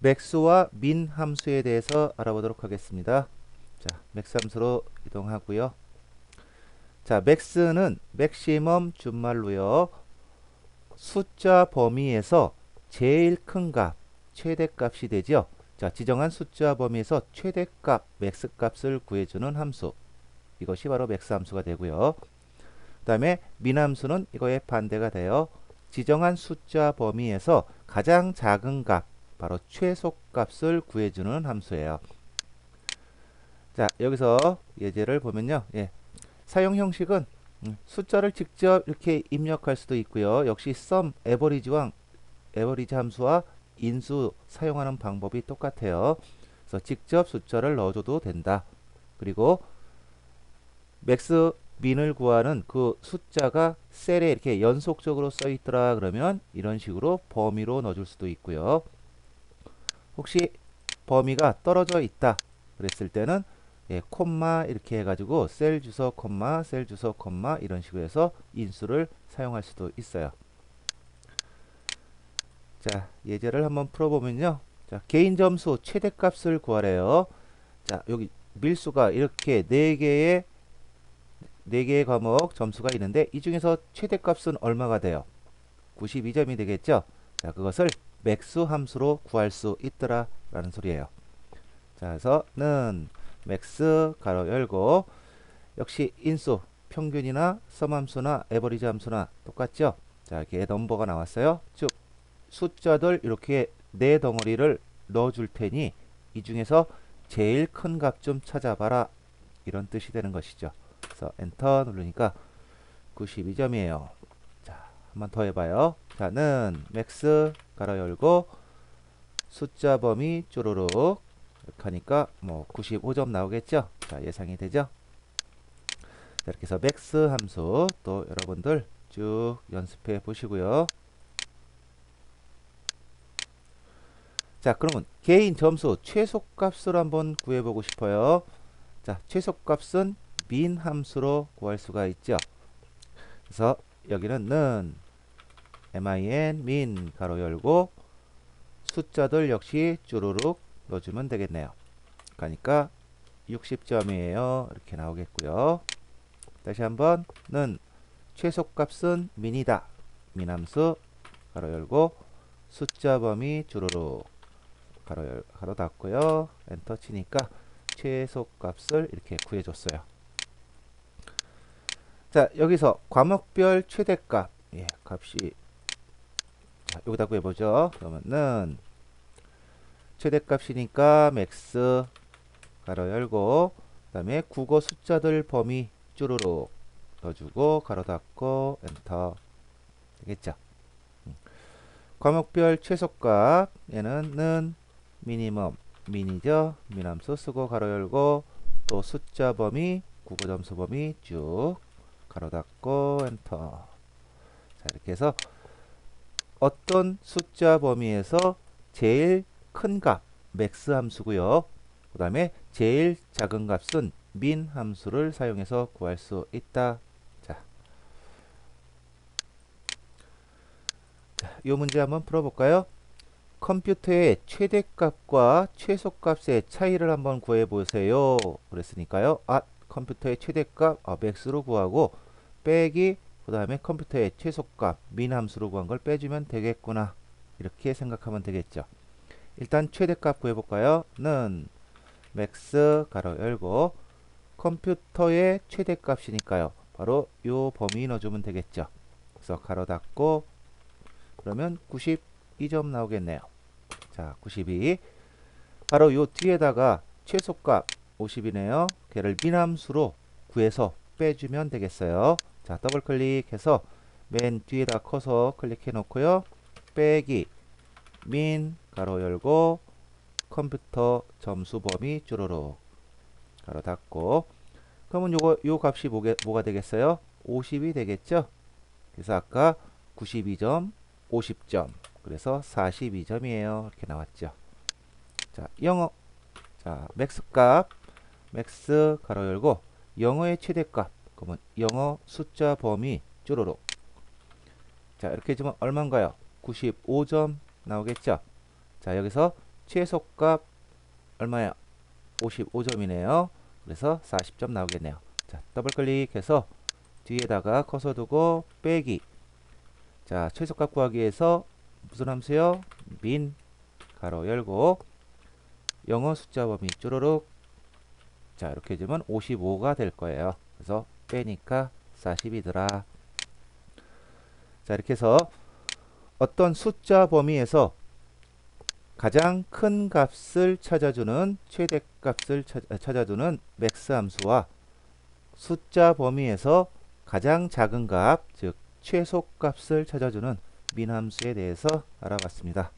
맥스와 민 함수에 대해서 알아보도록 하겠습니다. 자, 맥스 함수로 이동하고요. 자, 맥스는 맥시멈 준말로요. 숫자 범위에서 제일 큰 값, 최대값이 되죠. 자, 지정한 숫자 범위에서 최대값, 맥스 값을 구해주는 함수. 이것이 바로 맥스 함수가 되고요. 그 다음에 민 함수는 이거의 반대가 돼요. 지정한 숫자 범위에서 가장 작은 값, 바로 최소값을 구해주는 함수예요. 자, 여기서 예제를 보면요. 예, 사용 형식은 음, 숫자를 직접 이렇게 입력할 수도 있고요. 역시 sum, average와 average 함수와 인수 사용하는 방법이 똑같아요. 그래서 직접 숫자를 넣어줘도 된다. 그리고 맥스 민을 구하는 그 숫자가 셀에 이렇게 연속적으로 써 있더라 그러면 이런 식으로 범위로 넣어줄 수도 있고요. 혹시 범위가 떨어져 있다 그랬을 때는 예, 콤마 이렇게 해가지고 셀 주소 콤마 셀 주소 콤마 이런 식으로 해서 인수를 사용할 수도 있어요. 자 예제를 한번 풀어보면요. 자 개인 점수 최대값을 구하래요. 자 여기 밀수가 이렇게 4개의 4개의 과목 점수가 있는데 이 중에서 최대값은 얼마가 돼요? 92점이 되겠죠? 자 그것을 맥스 함수로 구할 수 있더라 라는 소리예요. 자 그래서 는 맥스 가로 열고 역시 인수 평균이나 썸 함수나 에버리지 함수나 똑같죠? 자 이렇게 넘버가 나왔어요. 즉 숫자들 이렇게 네 덩어리를 넣어 줄 테니 이 중에서 제일 큰 값 좀 찾아봐라 이런 뜻이 되는 것이죠. 그래서 엔터 누르니까 92점이에요. 자, 한번 더 해봐요. 자는 맥스 가로 열고 숫자 범위 쪼르륵 이렇게 하니까 뭐 95점 나오겠죠. 자, 예상이 되죠. 자, 이렇게 해서 맥스 함수 또 여러분들 쭉 연습해 보시고요. 자, 그러면 개인 점수 최소값을 한번 구해보고 싶어요. 자, 최소값은 민 함수로 구할 수가 있죠. 그래서 여기는 는 min 민 가로 열고 숫자들 역시 쭈루룩 넣어주면 되겠네요. 그러니까 60점이에요. 이렇게 나오겠고요. 다시 한번 는 최소값은 민이다. 민함수 가로 열고 숫자 범위 쭈루룩 가로, 열, 가로 닫고요. 엔터 치니까 최소값을 이렇게 구해줬어요. 자 여기서 과목별 최대값 예, 값이 자, 여기다 구해보죠. 그러면은 최대값이니까 맥스 가로 열고 그 다음에 국어 숫자들 범위 쭈루룩 넣어주고 가로 닫고 엔터 되겠죠. 음. 과목별 최소값 얘는 는 미니멈 미니죠. 미남수 쓰고 가로 열고 또 숫자 범위 국어 점수 범위 쭉 가로 닫고 엔터 자 이렇게 해서 어떤 숫자 범위에서 제일 큰 값 맥스 함수고요 그 다음에 제일 작은 값은 민 함수를 사용해서 구할 수 있다 자, 자, 이 문제 한번 풀어볼까요? 컴퓨터의 최대값과 최소값의 차이를 한번 구해 보세요. 그랬으니까요. 아, 컴퓨터의 최대값 아, 맥스로 구하고 빼기 그 다음에 컴퓨터의 최소값 민 함수로 구한 걸 빼주면 되겠구나. 이렇게 생각하면 되겠죠. 일단 최대값 구해 볼까요? 는 맥스 가로 열고 컴퓨터의 최대값이니까요. 바로 요 범위 넣어주면 되겠죠. 그래서 가로 닫고 그러면 92점 나오겠네요. 자, 92. 바로 요 뒤에다가 최소값 50이네요. 걔를 미남수로 구해서 빼주면 되겠어요. 자, 더블 클릭해서 맨 뒤에다 커서 클릭해 놓고요. 빼기 민 가로 열고 컴퓨터 점수 범위 쭈루룩 가로 닫고 그러면 요거 요 값이 뭐게, 뭐가 되겠어요? 50이 되겠죠? 그래서 아까 92점, 50점 그래서 42점이에요. 이렇게 나왔죠. 자, 영어. 자, 맥스 값. 맥스 가로 열고 영어의 최대값. 그러면 영어 숫자 범위 쭈루룩. 자, 이렇게 해주면 얼마인가요? 95점 나오겠죠? 자, 여기서 최소값 얼마야? 55점이네요. 그래서 40점 나오겠네요. 자, 더블 클릭해서 뒤에다가 커서 두고 빼기. 자, 최소값 구하기 위해서 무슨 함수요? 민 가로 열고 영어 숫자 범위 쪼르륵 자, 이렇게 해주면 55가 될 거예요. 그래서 빼니까 40이더라. 자, 이렇게 해서 어떤 숫자 범위에서 가장 큰 값을 찾아주는 최대 값을 찾아주는 맥스 함수와 숫자 범위에서 가장 작은 값, 즉 최소 값을 찾아주는 민 함수에 대해서 알아봤습니다.